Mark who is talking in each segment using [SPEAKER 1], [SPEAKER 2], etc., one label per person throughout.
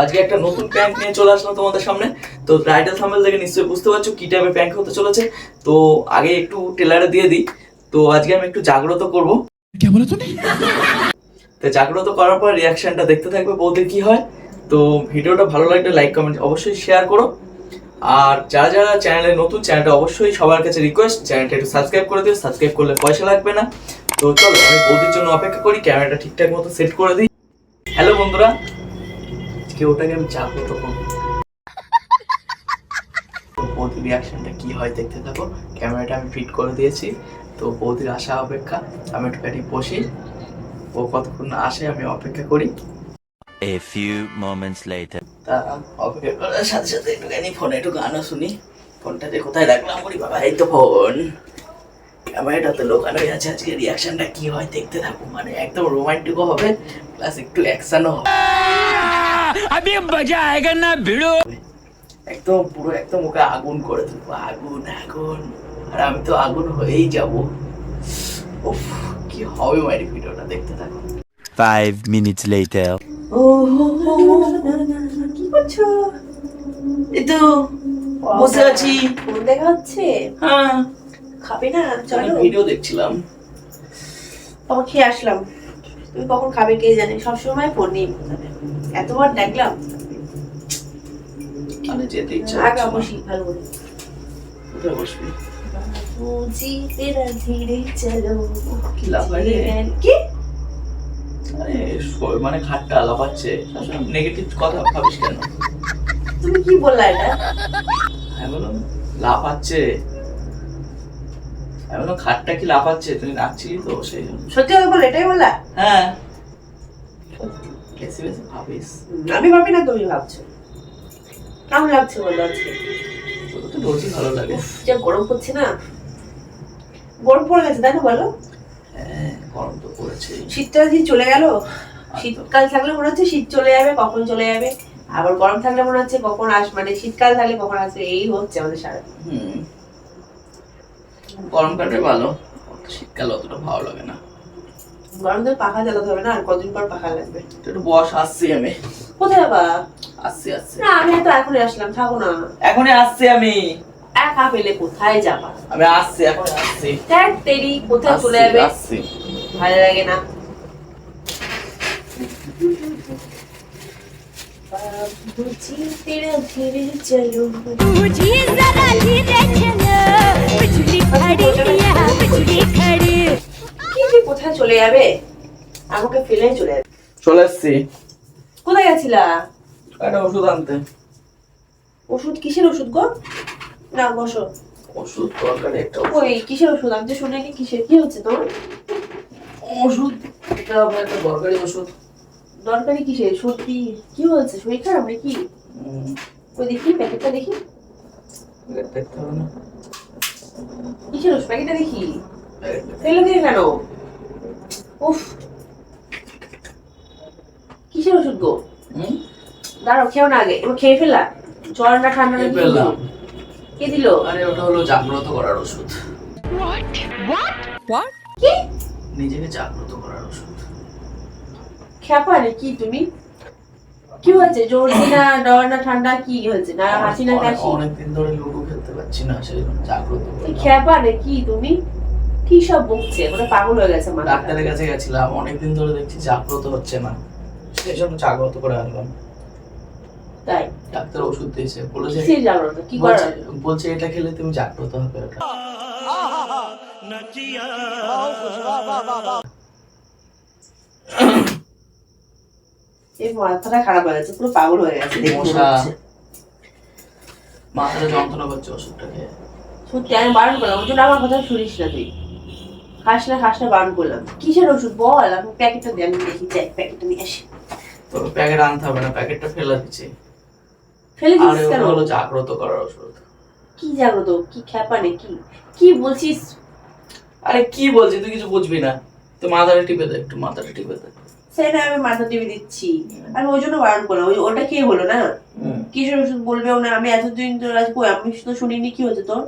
[SPEAKER 1] আজকে একটা নতুন নিয়ে চলে আসলাম তোমাদের সামনে। তো নিশ্চয়ই বুঝতে পারছ কি টাইপের হতে চলেছে। তো আগে একটু টেলারে দিয়ে দিই। তো আজকে আমি একটু জাগ্রত করব। তো জাগ্রত করার পর রিয়াকশনটা দেখতে থাকবে বলতে কি হয়। তো ভিডিওটা ভালো লাগলে লাইক কমেন্ট অবশ্যই শেয়ার করো। আর যারা যারা চ্যানেলে নতুন চ্যানেলটা অবশ্যই সবার কাছে রিকোয়েস্ট চ্যানেলটা একটু সাবস্ক্রাইব করে দিও। সাবস্ক্রাইব করলে পয়সা লাগবে না। তো চলো আমি বৌদির জন্য অপেক্ষা করি ক্যামেরাটা ঠিকঠাক মতো সেট করে দিই। হ্যালো বন্ধুরা আজকে ওটাকে আমি জাগ্রত করব তো বৌদির রিয়াকশনটা কি হয় দেখতে থাকো। ক্যামেরাটা আমি ফিট করে দিয়েছি তো বৌদির আসা অপেক্ষা আমি একটুখানি বসি। ও কতক্ষণ আসে আমি অপেক্ষা করি।
[SPEAKER 2] A few moments later.
[SPEAKER 1] তা অপেক্ষা করার সাথে সাথে একটুখানি ফোনে একটু গানও শুনি। ফোনটা যে কোথায় রাখলাম বলি বাবা এই তো ফোন। ক্যামেরাটাতে লোকানোই আছে আজকে রিয়াকশনটা কি হয় দেখতে থাকুন মানে একদম রোমান্টিকও হবে প্লাস একটু অ্যাকশনও হবে।
[SPEAKER 2] আবে মজা আয়েগা না ভিড়ো।
[SPEAKER 1] একদম পুরো একদম ওকে আগুন করে দেবো। আগুন আগুন। আর আমি তো আগুন হয়েই যাব। উফ কি হবে মাইরি ভিডিওটা দেখতে থাকুন
[SPEAKER 2] ফাইভ minutes later.
[SPEAKER 1] ও
[SPEAKER 3] কি করছ?
[SPEAKER 1] এই তো বসে আছি।
[SPEAKER 3] ফোন দেখা হচ্ছে
[SPEAKER 1] হ্যাঁ।
[SPEAKER 3] খাবে না? চলো।
[SPEAKER 1] ভিডিও দেখছিলাম।
[SPEAKER 3] তখন খেয়ে আসলাম। তুমি কখন খাবে কে জানে? সবসময় ফোন নিয়ে এতবার দেখলাম।
[SPEAKER 1] মানে যেতে ইচ্ছা
[SPEAKER 3] আগা বসি ভালো করে।
[SPEAKER 1] কোথায় বসবি?
[SPEAKER 3] বুঝি তেরা ধীরে চলো।
[SPEAKER 1] কি লাভ হয় রে?
[SPEAKER 3] কি
[SPEAKER 1] আরে মানে খাটটা লাফাচ্ছে। সবসময় নেগেটিভ কথা ভাবিস কেন?
[SPEAKER 3] তুমি কি বললা এটা?
[SPEAKER 1] আমি বললাম লাফাচ্ছে। বললাম খাটটা কি লাফাচ্ছে? তুমি তো সেই জন্য।
[SPEAKER 3] সত্যি কথা বল এটাই বললা?
[SPEAKER 1] হ্যাঁ। বেশি বেশি ভাবিস?
[SPEAKER 3] আমি ভাবি না তুমি ভাবছ। কেমন লাগছে বলো আজকে?
[SPEAKER 1] তো রোজই ভালো লাগে।
[SPEAKER 3] যা গরম পড়ছে না। গরম পড়ে গেছে তাই না বলো?
[SPEAKER 1] হ্যাঁ গরম তো পড়েছে।
[SPEAKER 3] শীতটা চলে গেল শীতকাল থাকলে মনে হচ্ছে শীত চলে যাবে কখন চলে যাবে। আবার গরম থাকলে মনে হচ্ছে কখন আস মানে শীতকাল থাকলে কখন আসবে এই হচ্ছে আমাদের সারা
[SPEAKER 1] হুম। গরমকালে ভালো শীতকাল অতটা ভালো লাগে না।
[SPEAKER 3] গরম দিন পাখা চালাতে হবে না আর কদিন পর পাখা লাগবে।
[SPEAKER 1] একটু বস আসছি আমি।
[SPEAKER 3] কোথায় বা
[SPEAKER 1] আসছি আসছি।
[SPEAKER 3] না আমি তো এখনই আসলাম থাকো না।
[SPEAKER 1] এখনই আসছি আমি।
[SPEAKER 3] একা পেলে কোথায় যাবা?
[SPEAKER 1] আমি আসছি এখন আসছি।
[SPEAKER 3] দেখ তেরি কোথায় চলে যাবে?
[SPEAKER 1] আসছি।
[SPEAKER 3] ভালো লাগে না। বুঝি তেরা ধীরে চলো বুঝি কোথায় চলে যাবে? আমাকে ফেলে চলে যাবে।
[SPEAKER 1] চলে আসছি।
[SPEAKER 3] কোথায় গেছিলা
[SPEAKER 1] একটা ওষুধ আনতে।
[SPEAKER 3] ওষুধ কিসের ওষুধ গো? না বসো।
[SPEAKER 1] ওষুধ দরকার একটা
[SPEAKER 3] ওই কিসের ওষুধ আমি তো শুনিনি কিসের। কি হচ্ছে তোর?
[SPEAKER 1] ওষুধ একটা দরকারি ওষুধ।
[SPEAKER 3] দরকারি কিসের? সর্দি? কি হয়েছে? শরীর খারাপ নাকি? ওই দেখি প্যাকেটটা দেখি।
[SPEAKER 1] দেখতে হবে না।
[SPEAKER 3] কিসের ওষুধ? প্যাকেটটা দেখি। ফেলে দিয়ে কেন? উফ। কিসের ওষুধ গো? দাঁড়াও খেও না আগে। এবার খেয়ে ফেলা জ্বর না ঠান্ডা না
[SPEAKER 1] খেয়ে
[SPEAKER 3] কি
[SPEAKER 1] ফেললাম।
[SPEAKER 3] কে দিল?
[SPEAKER 1] আরে ওটা হলো জাগ্রত করার ওষুধ।
[SPEAKER 3] কি?
[SPEAKER 1] নিজেকে জাগ্রত করার ওষুধ।
[SPEAKER 3] খ্যাপা কি তুমি কি হয়েছে না ডর না ঠান্ডা কি হয়েছে না হাসি না কাশি
[SPEAKER 1] অনেকদিন ধরে লুডো খেলতে পারছি না সেই জাগ্রত।
[SPEAKER 3] খ্যাপা কি তুমি কি সব বকছে ওটা পাগল হয়ে গেছে মাথা
[SPEAKER 1] ডাক্তারের কাছে গেছিলাম অনেকদিন ধরে দেখছি জাগ্রত হচ্ছে না সেই জন্য জাগ্রত করে আনলাম
[SPEAKER 3] তাই
[SPEAKER 1] ডাক্তার ওষুধ দিয়েছে বলেছে
[SPEAKER 3] কিসের জাগ্রত কি
[SPEAKER 1] বলছে- বলছে এটা খেলে তুমি জাগ্রত হবে ওটা
[SPEAKER 3] এই মাথাটা খারাপ হয়ে গেছে পুরো পাগল হয়ে গেছে।
[SPEAKER 1] মাথাটা যন্ত্রণা করছে ওষুধটা খেয়ে
[SPEAKER 3] সত্যি আমি বারণ করলাম জন্য আমার কথা শুনিস না তুই। খাস না খাস না বারণ করলাম। কিসের ওষুধ বল? আমি প্যাকেটটা দিয়ে আমি দেখি যাই প্যাকেটটা নিয়ে আসি।
[SPEAKER 1] তো প্যাকেট আনতে হবে না প্যাকেটটা ফেলে দিচ্ছি।
[SPEAKER 3] ফেলে দিচ্ছিস কেন?
[SPEAKER 1] হলো জাগ্রত করার ওষুধ।
[SPEAKER 3] কি জাগ্রত? কি খ্যাপা কি কি বলছিস?
[SPEAKER 1] আরে কি বলছি তুই কিছু বুঝবি না। তো মাথাটা টিপে দে একটু মাথাটা টিপে দে।
[SPEAKER 3] সেটা আমি মাথা টিপে দিচ্ছি। আমি ওই জন্য বারণ করলাম। ওই ওটা কে হলো না? বলবেও না। আমি এতদিন আমি তো শুনিনি কি হচ্ছে তোর?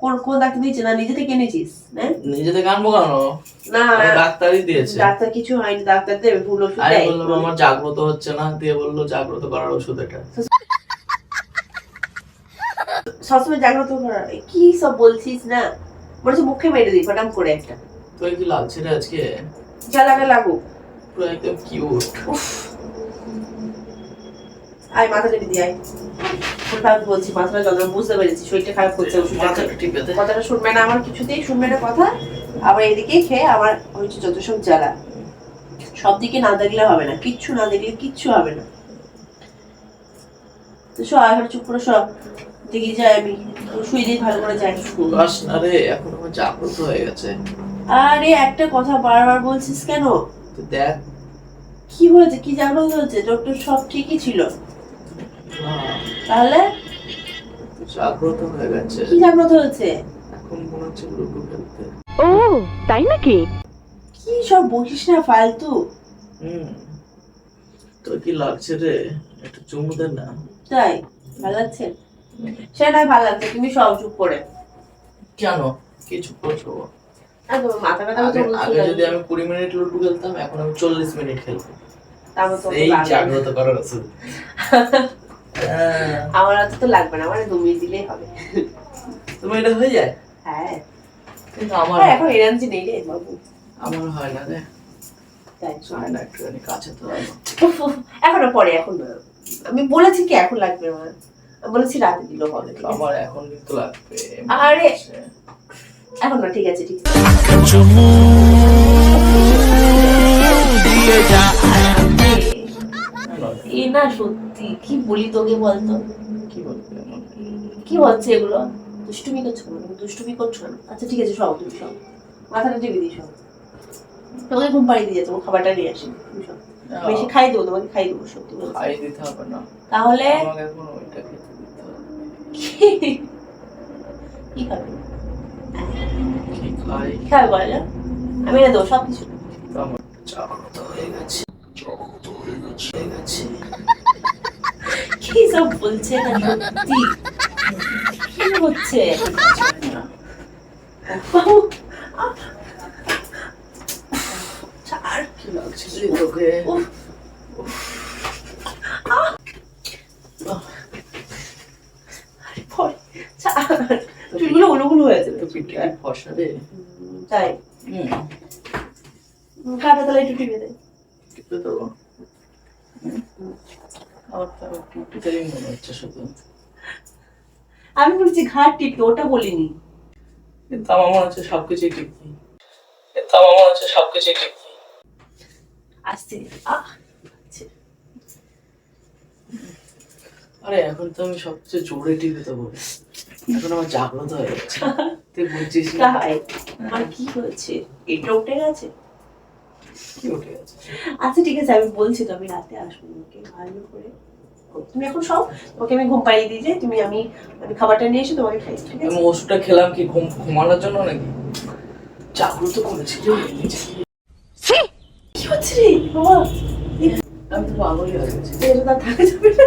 [SPEAKER 3] কোন কোন ডাক্তার দিয়েছে না নিজে থেকে এনেছিস হ্যাঁ?
[SPEAKER 1] নিজে থেকে আনব কেন?
[SPEAKER 3] না।
[SPEAKER 1] ডাক্তারই দিয়েছে।
[SPEAKER 3] ডাক্তার কিছু হয়নি। ডাক্তার দেবে ভুল ওষুধ
[SPEAKER 1] বললাম আমার জাগ্রত হচ্ছে না? দিয়ে বলল জাগ্রত করার ওষুধ এটা।
[SPEAKER 3] সবসময় জাগ্রত করার। কি সব বলছিস না? বলেছে মুখে মেরে দিই ফটাম করে একটা।
[SPEAKER 1] তোর কি লাগছে রে আজকে?
[SPEAKER 3] যা লাগে লাগুক।
[SPEAKER 1] পুরো একদম কিউট
[SPEAKER 3] আয় মাথা টেপে দিয়ে আয়। আমি বলছি মাথাটা যন্ত্রণা বুঝতে পেরেছি শরীরটা খারাপ করছে কথাটা শুনবে না আমার কিছুতেই শুনবে না কথা। আবার এদিকে খেয়ে আমার হচ্ছে যত সব জ্বালা। সব দিকে না দেখলে হবে না কিচ্ছু না দেখলে কিচ্ছু হবে না। তো সব এখন চুপ করে সব দেখি যাই আমি শুয়ে দিয়ে ভালো করে যাই।
[SPEAKER 1] না রে এখন আমার জাগ্রত হয়ে গেছে।
[SPEAKER 3] আরে একটা কথা বারবার বলছিস কেন?
[SPEAKER 1] তো দেখ।
[SPEAKER 3] কি হয়েছে? কি জাগ্রত হয়েছে? ডক্টর সব ঠিকই ছিল। তাহলে?
[SPEAKER 1] জাগ্রত হয়ে গেছে।
[SPEAKER 3] কি জাগ্রত হয়েছে?
[SPEAKER 1] এখন মনে হচ্ছে লুডু খেলতে
[SPEAKER 4] ও তাই নাকি?
[SPEAKER 3] কি সব বসিস না ফালতু।
[SPEAKER 1] হুম। তোর কি লাগছে রে? একটু চুমু দে না।
[SPEAKER 3] তাই ভালো লাগছে? সেটাই ভালো লাগছে তুমি সব চুপ করে।
[SPEAKER 1] কেন? কিছু করছ? আগে যদি আমি কুড়ি মিনিট লুডু খেলতাম এখন আমি চল্লিশ মিনিট খেলব। এই জাগ্রত করার ওষুধ হ্যাঁ,
[SPEAKER 3] আমার হাতে তো লাগবে না আমার দু দিলেই হবে।
[SPEAKER 1] তোমার এটা হয়ে যায়?
[SPEAKER 3] হ্যাঁ।
[SPEAKER 1] কিন্তু আমার
[SPEAKER 3] এখন এনার্জি নেই রে বাবু।
[SPEAKER 1] আমার হয় না রে।
[SPEAKER 3] তাই
[SPEAKER 1] হয় না একটুখানি কাছে তো আমার।
[SPEAKER 3] উফ, উফ, এখন না, পরে এখন আমি বলেছি কি এখন লাগবে আমার বলেছি রাতে দিলেও হবে
[SPEAKER 1] আমার এখন কিন্তু লাগবে।
[SPEAKER 3] আরে। এখন না ঠিক আছে ঠিক আছে। এ না সত্যি কি বলি তোকে বলতো?
[SPEAKER 1] কি বলবে
[SPEAKER 3] কি হচ্ছে এগুলো? দুষ্টুমি করছ দুষ্টুমি করছ না? আচ্ছা ঠিক আছে সব তুমি সব মাথাটা টেপে দিই সব তোমাকে ঘুম পাড়িয়ে দিয়ে যাব খাবারটা নিয়ে আসি। তুমি সব বেশি খাই দেবো তোমাকে খাই দেবো সত্যি
[SPEAKER 1] খাই দিতে হবে না।
[SPEAKER 3] তাহলে? কি খাবে?
[SPEAKER 1] কি খাই
[SPEAKER 3] কি খাবে বলে না আমি এনে দেবো সব কিছু
[SPEAKER 1] তো আমার জাগ্রত হয়ে গেছে জাগ্রত হয়ে গেছে হয়ে গেছে
[SPEAKER 3] কি সব বলছে না সত্যি কি হচ্ছে বাবু চুলগুলো উলুগুলো হয়ে যাবে।
[SPEAKER 1] তো রে
[SPEAKER 3] তাই। কাটা তাহলে একটু টিপে দেয়
[SPEAKER 1] দেবো। তো
[SPEAKER 3] আমি বলছি ঘাট টিপতে ওটা বলিনি।
[SPEAKER 1] কিন্তু আমার হচ্ছে ঠিক নেই কিন্তু আমার হচ্ছে সবকিছুই ঠিক নেই
[SPEAKER 3] আসতে আহ!
[SPEAKER 1] আরে এখন তো আমি সবচেয়ে জোরে টিপে দেবো। এখন আমার জাগ্রত হয়ে গেছে। তুই বুঝছিস না?
[SPEAKER 3] তাই? আর কি হয়েছে? এটা উঠে গেছে?
[SPEAKER 1] কি উঠে গেছে?
[SPEAKER 3] আচ্ছা ঠিক আছে আমি বলছি তো আমি রাতে আসব ওকে ভালো করে। তুমি এখন সব ওকে আমি ঘুম পাড়িয়ে দিয়ে যাই তুমি আমি আমি খাবারটা নিয়ে এসে তোমাকে খাই ঠিক আছে?
[SPEAKER 1] আমি ওষুধটা খেলাম কি ঘুম ঘুমানোর জন্য নাকি? জাগ্রত করেছি।
[SPEAKER 3] কি হচ্ছে রে? বাবা!
[SPEAKER 1] আমি তো পাগলই হয়ে গেছি।
[SPEAKER 3] এটা তো থাকা যাবে না।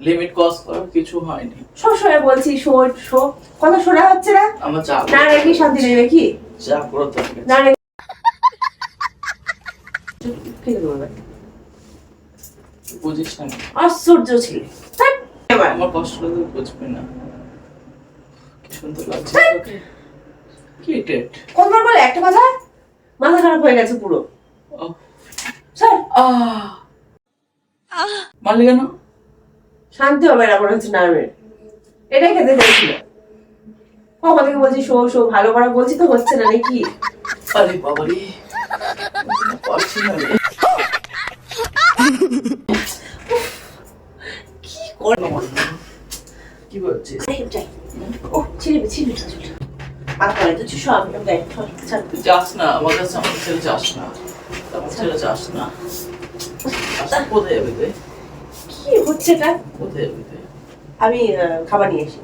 [SPEAKER 1] লিমিট কস করার কিছু হয়নি।
[SPEAKER 3] সবসময় বলছি শো শো। কথা শোনা হচ্ছে না?
[SPEAKER 1] আমার
[SPEAKER 3] চা
[SPEAKER 1] না
[SPEAKER 3] রেখে শান্তি নেই নাকি?
[SPEAKER 1] জাগ্রত হয়ে গেছে
[SPEAKER 3] না রেখে ফেলে দেবো
[SPEAKER 1] বুঝিস না।
[SPEAKER 3] আশ্চর্য ছিল।
[SPEAKER 1] আমার কষ্ট বুঝবি না। কি সুন্দর লাগছে। কি
[SPEAKER 3] কতবার বলে? একটা কথা মাথা খারাপ হয়ে গেছে পুরো। স্যার!
[SPEAKER 1] আহ।
[SPEAKER 3] শান্তি হবে না মনে হচ্ছে নার্ভের এটাই খেতে চাইছিল। কখন থেকে বলছি শো শো ভালো করা বলছি তো হচ্ছে না নাকি?
[SPEAKER 1] আরে বাবারে পারছি না রে।
[SPEAKER 3] কি করে?
[SPEAKER 1] কি বলছিস?
[SPEAKER 3] ও ছিড়ে ছিড়ে
[SPEAKER 1] যাস না আমার কাছে আমার ছেলে যাস না। আমার ছেলে যাস না। যাস না, কোথায় যাবি তুই?
[SPEAKER 3] কি হচ্ছে এটা
[SPEAKER 1] কোথায়
[SPEAKER 3] আমি খাবার নিয়ে আসি।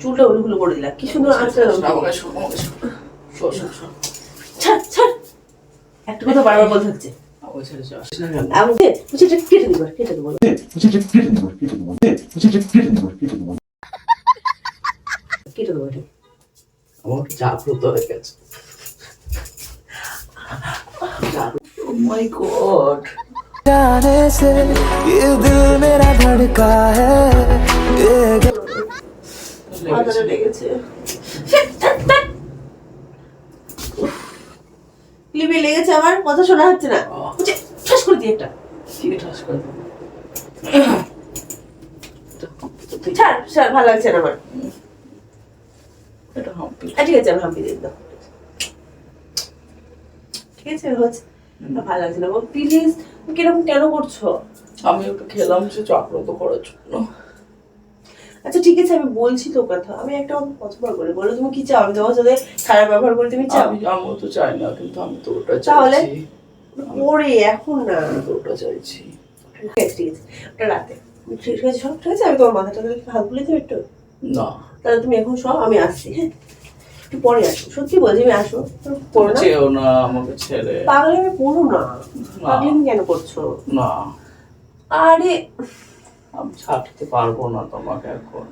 [SPEAKER 3] চুলটা উলুগুলো করে দিলাম। কি সুন্দর ছাড় ছাড়। একটা কথা বারবার বলতে হচ্ছে কেটে দেবো কেটে দেবো। কেটে দেবো
[SPEAKER 1] আমার হয়ে গেছে। ও মাই গড
[SPEAKER 5] जाने से ये दिल मेरा धड़का है ये
[SPEAKER 3] মাথাটা লেগেছে লিপে লেগেছে আমার কথা শোনা হচ্ছে না বুঝে ঠাস করে দিই একটা
[SPEAKER 1] কি ঠাস করে দেবো?
[SPEAKER 3] ছাড় ছাড় ভালো লাগছে না আমার
[SPEAKER 1] এটা হাম্পি
[SPEAKER 3] আহ, ঠিক আছে আমি হাম্পি দিয়ে দাও ঠিক আছে হচ্ছে না, ভালো লাগছে না প্লিজ কীরকম কেন করছ?
[SPEAKER 1] আমি একটু খেলাম যে জাগ্রত করার জন্য।
[SPEAKER 3] আচ্ছা ঠিক আছে আমি বলছি তো কথা। আমি একটা কথা পছন্দ করে। বলো তুমি কি চাও? আমি তোমার সাথে খারাপ ব্যবহার করে তুমি চাও?
[SPEAKER 1] আমি আমিও তো চাই না কিন্তু আমি তো ওটা
[SPEAKER 3] তাহলে?
[SPEAKER 1] চাইছি
[SPEAKER 3] পরে এখন না।
[SPEAKER 1] আমি তো ওটা চাইছি।
[SPEAKER 3] ঠিক আছে ঠিক আছে। ওটা রাতে। ঠিক আছে সব ঠিক আছে? আমি তোমার মাথাটা হাত বুলে দেবো একটু?
[SPEAKER 1] না।
[SPEAKER 3] তাহলে তুমি এখন সব আমি আসছি হ্যাঁ? একটু পরে আসো। সত্যি বলছি আমি আসো। পড়ো না?
[SPEAKER 1] চেয়েও না আমাকে ছেড়ে।
[SPEAKER 3] পাগলে আমি পড়ো না। পাগলিং কেন করছ?
[SPEAKER 1] না।
[SPEAKER 3] আরে
[SPEAKER 1] আমি ছাড়তে পারব না তোমাকে এখন।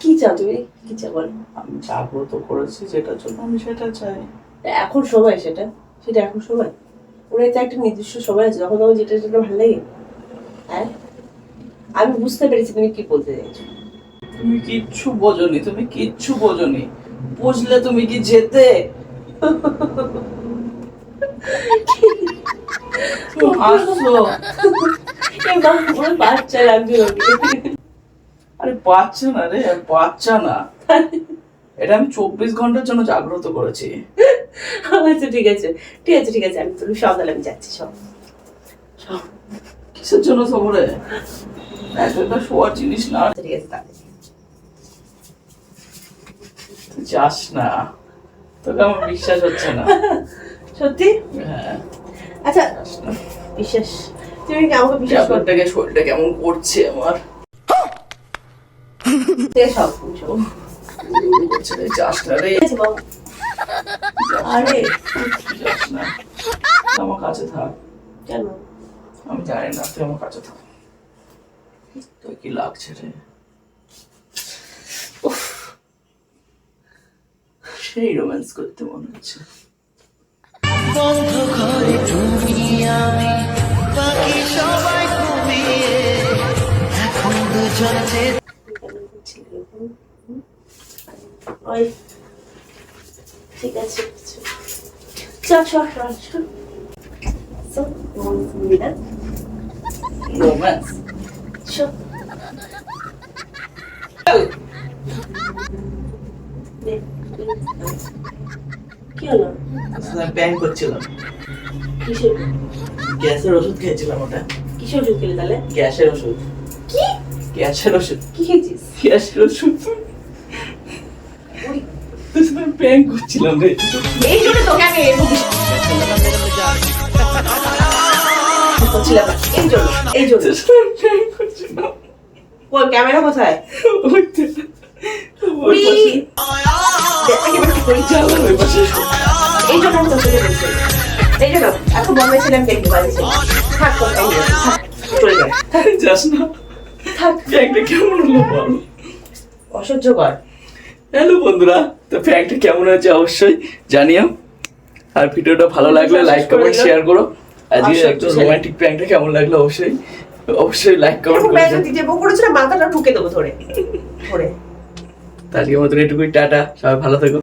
[SPEAKER 3] কি চাও তুমি? কি চাও বলো?
[SPEAKER 1] আমি জাগ্রত করেছি যেটার জন্য আমি সেটা চাই।
[SPEAKER 3] এখন সময় সেটা? সেটা এখন সময়? ওরা তো একটা নির্দিষ্ট সময় আছে যখন তখন যেটা যেটা ভালো লাগে? হ্যাঁ? আমি বুঝতে পেরেছি তুমি কি বলতে চাইছো।
[SPEAKER 1] তুমি কিচ্ছু বোঝনি তুমি কিচ্ছু বোঝনি। বুঝলে তুমি কি যেতে?
[SPEAKER 3] বাচ্চা লাগছে
[SPEAKER 1] আরে বাচ্চা না রে বাচ্চা না। এটা আমি চব্বিশ ঘণ্টার জন্য জাগ্রত করেছি।
[SPEAKER 3] আচ্ছা ঠিক আছে। ঠিক আছে ঠিক আছে আমি তুমি সব আমি যাচ্ছি সব। সব।
[SPEAKER 1] কিসের জন্য সবরে একটা শোয়ার জিনিস না।
[SPEAKER 3] আচ্ছা, ঠিক আছে তাহলে
[SPEAKER 1] তুই যাস না তোকে আমার বিশ্বাস হচ্ছে না।
[SPEAKER 3] সত্যি?
[SPEAKER 1] হ্যাঁ।
[SPEAKER 3] আচ্ছা বিশ্বাস। তুমি কি আমাকে বিশ্বাস করতে
[SPEAKER 1] ব্যাপারটাকে শরীরটা কেমন করছে আমার?
[SPEAKER 3] সব
[SPEAKER 1] যাস না রে।
[SPEAKER 3] আরে।
[SPEAKER 1] যাস না। আমার কাছে থাক।
[SPEAKER 3] কেন?
[SPEAKER 1] আমি জানি না তুই আমার কাছে থাক। তোর কি লাগছে রে? সেই রোম্যান্স করতে মনে হচ্ছে?
[SPEAKER 3] ওই ঠিক আছে চল চল চল চল। চল
[SPEAKER 1] রোম্যান্স
[SPEAKER 3] চল নে, কি হলো?
[SPEAKER 1] ব্যাং করছিলাম।
[SPEAKER 3] কিসের?
[SPEAKER 1] গ্যাসের ওষুধ খেয়েছিলাম ওটা।
[SPEAKER 3] কিসের ওষুধ খেলি তাহলে?
[SPEAKER 1] গ্যাসের ওষুধ।
[SPEAKER 3] কি?
[SPEAKER 1] গ্যাসের ওষুধ।
[SPEAKER 3] কি খেয়েছিস?
[SPEAKER 1] গ্যাসের ওষুধ। ব্যাং করছিলাম রে।
[SPEAKER 3] এই জন্য তোকে আমি এরকম করছিলাম এই জন্য এই জন্য।
[SPEAKER 1] ব্যাং করছিলাম।
[SPEAKER 3] ওর ক্যামেরা কোথায়?
[SPEAKER 1] ওই তো, ওই
[SPEAKER 3] উড়ি!
[SPEAKER 1] পাশে।
[SPEAKER 3] দেখ, একেবারে কি করি?
[SPEAKER 1] জানলার ওই পাশে
[SPEAKER 3] এই জন্য আমি তোর বলছি। এই জন্য এত বম্বে ছিলাম দেখতে পাচ্ছি থাক তোর এই জন্য, থাক, চলে যাও
[SPEAKER 1] যাস না
[SPEAKER 3] থাক
[SPEAKER 1] ব্যাংকটা কেমন হলো বল
[SPEAKER 3] অসহ্য
[SPEAKER 1] হ্যালো বন্ধুরা তো প্র্যাঙ্কটা কেমন হয়েছে অবশ্যই জানিও আর ভিডিওটা ভালো লাগলে লাইক কমেন্ট শেয়ার করো আজকে একটু। রোমান্টিক প্র্যাঙ্কটা কেমন লাগল অবশ্যই অবশ্যই লাইক কমেন্ট করে
[SPEAKER 3] দিতে বউ করেছিল মাথাটা ঠুকে দেবো ধরে ধরে
[SPEAKER 1] তো আজকের মতন এটুকুই টাটা সবাই ভালো থেকো।